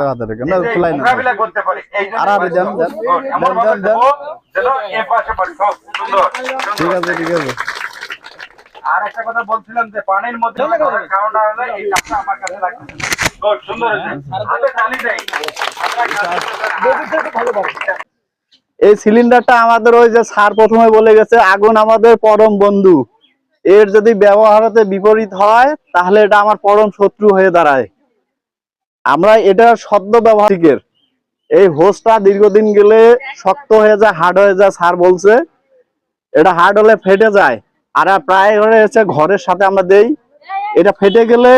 না খোলাই না। এই আর দেন, দেন। দেন, দেন, দেন। দেবো, যেন এ পাশে পাশে সব সুন্দর। ঠিক আছে ঠিক আছে। আর একটা কথা বলছিলাম যে পানির মধ্যে খাওয়াটা হলে এই কাপটা আমার কাছে লাগবে সুন্দর হাতে তালি দেই এই সিলিন্ডারটা আমাদের ওই যে স্যার প্রথমে বলে গেছে আগুন আমাদের পরম বন্ধু। এর যদি ব্যবহারতে বিপরীত হয় তাহলে এটা আমার পরম শত্রু হয়ে দাঁড়ায়। আমরা এটা সদ্য ব্যবহারিকের এই হোসটা দীর্ঘদিন গেলে শক্ত হয়ে যায় হার্ড হয়ে যায় স্যার বলছে। এটা হার্ড হলে ফেটে যায়। আর প্রায় হচ্ছে ঘরের সাথে আমরা দেই। এটা ফেটে গেলে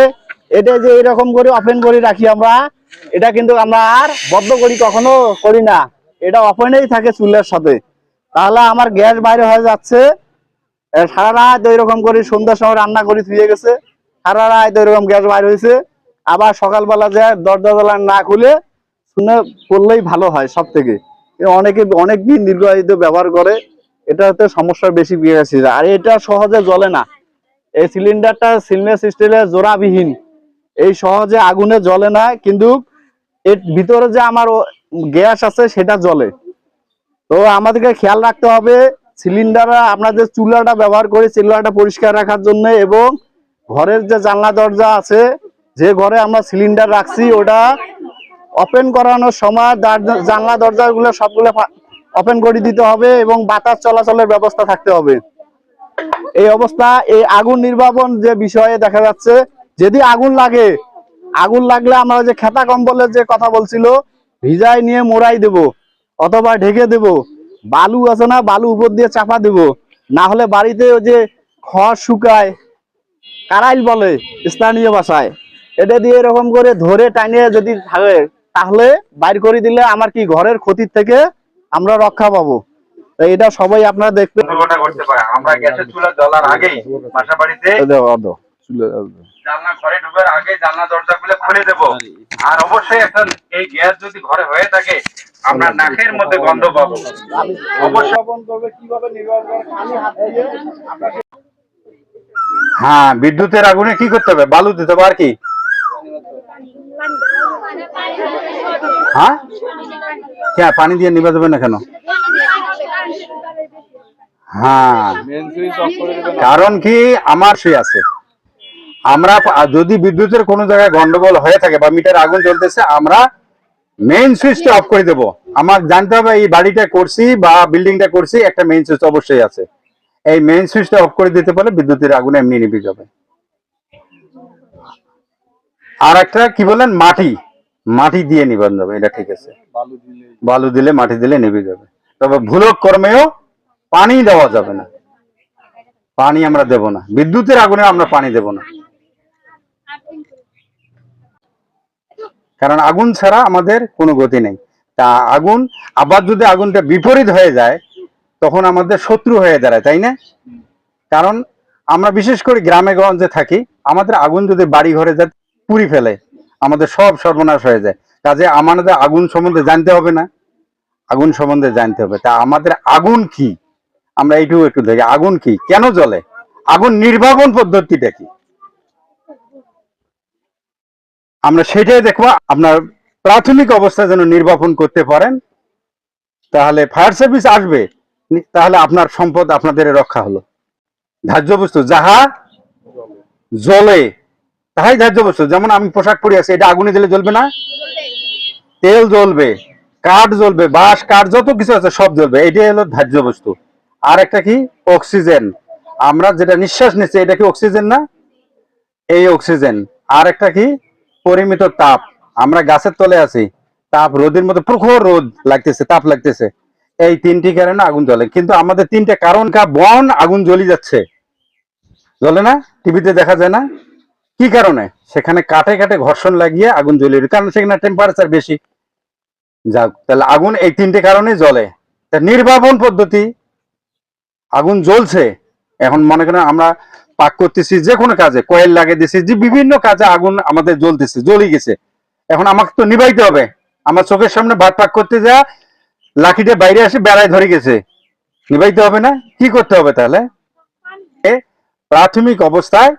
এটা যে এরকম করে ওপেন করে রাখি আমরা, এটা কিন্তু আমরা আর বদ্ধ করি, কখনো করি না। এটা ওপেনেই থাকে চুলের সাথে। তাহলে আমার গ্যাস বাইরে হয়ে যাচ্ছে। সারা রাত ওইরকম করে সন্ধ্যার সময় রান্না করে ধুয়ে গেছে। সারা রাত ওইরকম গ্যাস বাইর হয়েছে। আবার সকালবেলা যে দরজা দরজা না খুলে শুনে করলেই ভালো হয় সব থেকে অনেকে অনেক দিন দীর্ঘায়িত ব্যবহার করে, এটাতে সমস্যা বেশি বিয়ে গেছে। আর এটা সহজে জ্বলে না। এই সিলিন্ডারটা সিলমেস স্টিলের জোড়াবিহীন। এই সহজে আগুনে জ্বলে না, কিন্তু এর ভিতরে যে আমার গ্যাস আছে সেটা জ্বলে। তো আমাদেরকে খেয়াল রাখতে হবে, সিলিন্ডার আপনাদের চুলাটা ব্যবহার করি, চুলাটা পরিষ্কার রাখার জন্য এবং ঘরের যে জানলা দরজা আছে যে ঘরে আমরা সিলিন্ডার রাখছি, ওটা ওপেন করানোর সময় জানলা, দরজাগুলো সবগুলো ওপেন করে দিতে হবে এবং বাতাস চলাচলের ব্যবস্থা থাকতে হবে। এই অবস্থা, এই আগুন নির্বাপন যে বিষয়ে দেখা যাচ্ছে, যদি আগুন লাগে, আগুন লাগলে আমরা যে খেতা কম্বলের যে কথা বলছিল, ভিজাই নিয়ে মোড়াই দেব, অথবা ঢেকে দেব, বালু আছে না, বালু উপর দিয়ে চাপা দেব। না হলে বাড়িতে যে খড় শুকায় কারাইল বলে স্থানীয় ভাষায়। এটা দিয়ে এরকম করে ধরে টানিয়ে যদি থাকে তাহলে বাইর করে দিলে আমার কি ঘরের ক্ষতির থেকে আমরা রক্ষা পাবো? এটা সবাই আপনারা দেখবেন। দুর্ঘটনা ঘটতে পারে। আমরা গ্যাসের চুলা জ্বলার আগেই বাসা বাড়িতে জানলা ঘরে ঢুকার আগে জানলা দরজা গুলো খুলে দেব। আর অবশ্যই একটা এই গ্যাস যদি ঘরে হয়ে থাকে আমরা নাকের মধ্যে গন্ধ পাবো। হ্যাঁ বিদ্যুতের আগুনে কি করতে হবে? বালু দিতে হবে আর কি? হ্যাঁ? হ্যাঁ পানি দিয়ে নিবে দেবে না কেন? হ্যাঁ। কারণ কি, আমার সে আছে। আমরা যদি বিদ্যুতের কোনো জায়গায় গন্ডগোল হয়ে থাকে বা মিটার আগুন জ্বলতেছে, আমরা মেইন সুইচটা অফ করে দেবো। আমার জানতে হবে, এই বাড়িটা করছি বা বিল্ডিংটা করছি, একটা মেইন সুইচ অবশ্যই আছে। এই মেইন সুইচটা অফ করে দিতে পারলে বিদ্যুতের আগুন এমনি নিভে যাবে। আর একটা, কি বলেন মাটি। মাটি দিয়ে নিবান যাবে এটা ঠিক আছে। বালু দিলে। মাটি দিলে নিভে যাবে। তবে ভুলক কর্মেও পানি দেওয়া যাবে না। পানি আমরা দেব না। বিদ্যুতের আগুনে আমরা পানি দেব না। কারণ আগুন ছাড়া আমাদের কোনো গতি নেই। তা আগুন আবার যদি আগুনটা বিপরীত হয়ে যায় তখন আমাদের শত্রু হয়ে দাঁড়ায় তাই না? কারণ আমরা বিশেষ করে গ্রামে গঞ্জে থাকি আমাদের আগুন যদি বাড়ি ঘরে যায় পুরি ফেলে। আমাদের সব সর্বনাশ হয়ে যায়। কাজে আমাদের আগুন সম্বন্ধে জানতে হবে না। আগুন সম্বন্ধে জানতে হবে। তা আমাদের আগুন কি? আমরা এইটুকু একটু দেখি। আগুন কি? কেন জ্বলে? আগুন নির্বাপন পদ্ধতিটা কি? আমরা সেটাই দেখব। আপনার প্রাথমিক অবস্থা যেন নির্বাপন করতে পারেন, তাহলে ফায়ার সার্ভিস আসবে। তাহলে আপনার সম্পদ আপনাদের রক্ষা হলো। ধার্য বস্তু, যাহা জ্বলে তাহাই ধার্য বস্তু। যেমন আমি পোশাক পরে আছি, এটা আগুনে দিলে জ্বলবে না? তেল জ্বলবে, কাঠ জ্বলবে, বাঁশ, কাঠ, যত কিছু আছে সব জ্বলবে। এটাই হলো ধার্য বস্তু। আর একটা কি? অক্সিজেন। আমরা যেটা নিঃশ্বাস নিচ্ছি, এটা কি অক্সিজেন না? এই অক্সিজেন। আর একটা কি? পরিমিত তাপ। আমরা গাছের তলে আছি, তাপ রোদের মধ্যে প্রখর রোদ লাগতেছে, তাপ লাগতেছে। এই তিনটি কারণে আগুন জ্বলে। কিন্তু আমাদের তিনটে কারণ কা, বন আগুন জ্বলি যাচ্ছে। জ্বলে না? টিভিতে দেখা যায় না? কি কারণে? সেখানে কাটে কাটে ঘর্ষণ লাগিয়ে আগুন জ্বলিয়ে কারণ সেখানে টেম্পারেচার বেশি। যাক, তাহলে আগুন এই তিনটে কারণে জ্বলে। তা নির্বাপন পদ্ধতি, আগুন জ্বলছে। এখন মনে করেন আমরা পাক করতেছি যে কোনো কাজে, কয়েল লাগিয়ে দিছি যে বিভিন্ন কাজে আগুন আমাদের জ্বলতেছে জ্বলে গেছে। এখন আমাকে তো নিভাইতে হবে। আমার চোখের সামনে ভাত পাক করতে যা, লাঠিটা বাইরে আসে বেড়ায় ধরে গেছে। নিভাইতে হবে না? কি করতে হবে তাহলে? প্রাথমিক অবস্থায়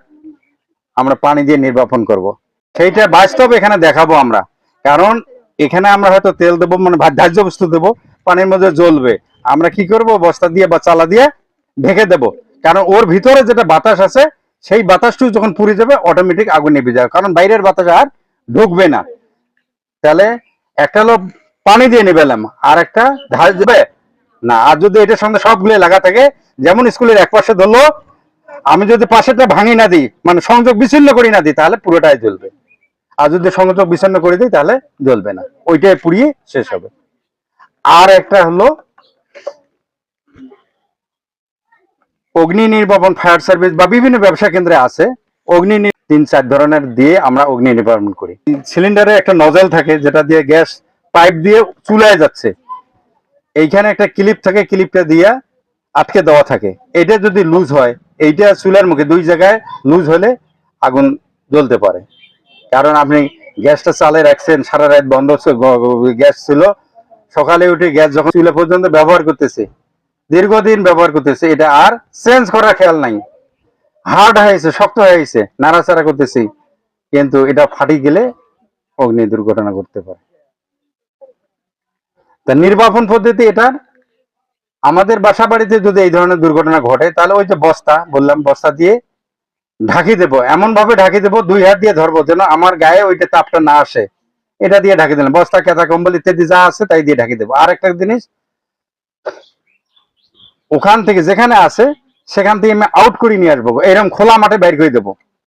আমরা পানি দিয়ে নির্বাপন করব। সেইটা বাস্তব এখানে দেখাবো আমরা। কারণ এখানে আমরা হয়তো তেল দেবো মানে ধার্য বস্তু দেবো, পানির মধ্যে জ্বলবে। আমরা কি করব? বস্তা দিয়ে বা চালা দিয়ে ঢেকে দেব। কারণ ওর ভিতরে যেটা বাতাস আছে, সেই বাতাসটু যখন পুড়ে যাবে অটোমেটিক আগুন নিভে যাবে। কারণ বাইরের বাতাস আর ঢুকবে না। তাহলে একটা হলো পানি দিয়ে নিবেলাম, আর একটা ঢাল দেবে। না, আর যদি এটার সঙ্গে সবগুলো লাগা থাকে, যেমন স্কুলের এক পাশে ধরলো আমি যদি পাশেটা ভাঙি না দিই মানে সংযোগ বিচ্ছিন্ন করি না দিই, তাহলে পুরোটাই জ্বলবে। আর যদি সংযোগ বিচ্ছিন্ন করে দিই, তাহলে জ্বলবে না। ওইটাই পুড়িয়ে শেষ হবে। আর একটা হলো, অগ্নি নির্বাপন ফায়ার সার্ভিস বা বিভিন্ন ব্যবসা কেন্দ্রে আছে। অগ্নি তিন চার ধরনের দিয়ে আমরা অগ্নি নির্বাপন করি। সিলিন্ডারে একটা নজল থাকে, যেটা দিয়ে গ্যাস পাইপ দিয়ে চুলায় যাচ্ছে। এইখানে একটা ক্লিপ থাকে, ক্লিপটা দিয়ে আটকে দেওয়া থাকে। এটা যদি লুজ হয় এইটা চুলার মুখে দুই জায়গায় লুজ হলে আগুন জ্বলতে পারে। কারণ আপনি গ্যাসটা চালে রাখছেন, সারা রাত বন্ধ গ্যাস ছিল। সকালে উঠে গ্যাস যখন চুলা পর্যন্ত ব্যবহার করতেছে, দীর্ঘদিন ব্যবহার করতেছে, এটা আর চেঞ্জ করার খেয়াল নাই। হার্ড হয়েছে, শক্ত হয়েছে, নাড়াচাড়া করতেছি, কিন্তু এটা ফাটি গেলে অগ্নি দুর্ঘটনা করতে পারে। তা নির্বাপন পদ্ধতি এটার আমাদের বাসা বাড়িতে যদি এই ধরনের দুর্ঘটনা ঘটে, তাহলে ওই যে বস্তা, বললাম বস্তা দিয়ে ঢাকি দেবো। এমন ভাবে ঢাকি দেবো, দুই হাত দিয়ে ধরবো, যেন আমার গায়ে ওইটা তাপটা না আসে। এটা দিয়ে ঢাকি দিলাম। বস্তা কেতা কম্বল ইত্যাদি যা আছে তাই দিয়ে ঢাকি দেবো। আর একটা জিনিস, ওখান থেকে যেখানে আছে, সেখান থেকে আমি আউট করে নিয়ে আসব। এরকম খোলা মাঠে বাইর করে দেবো।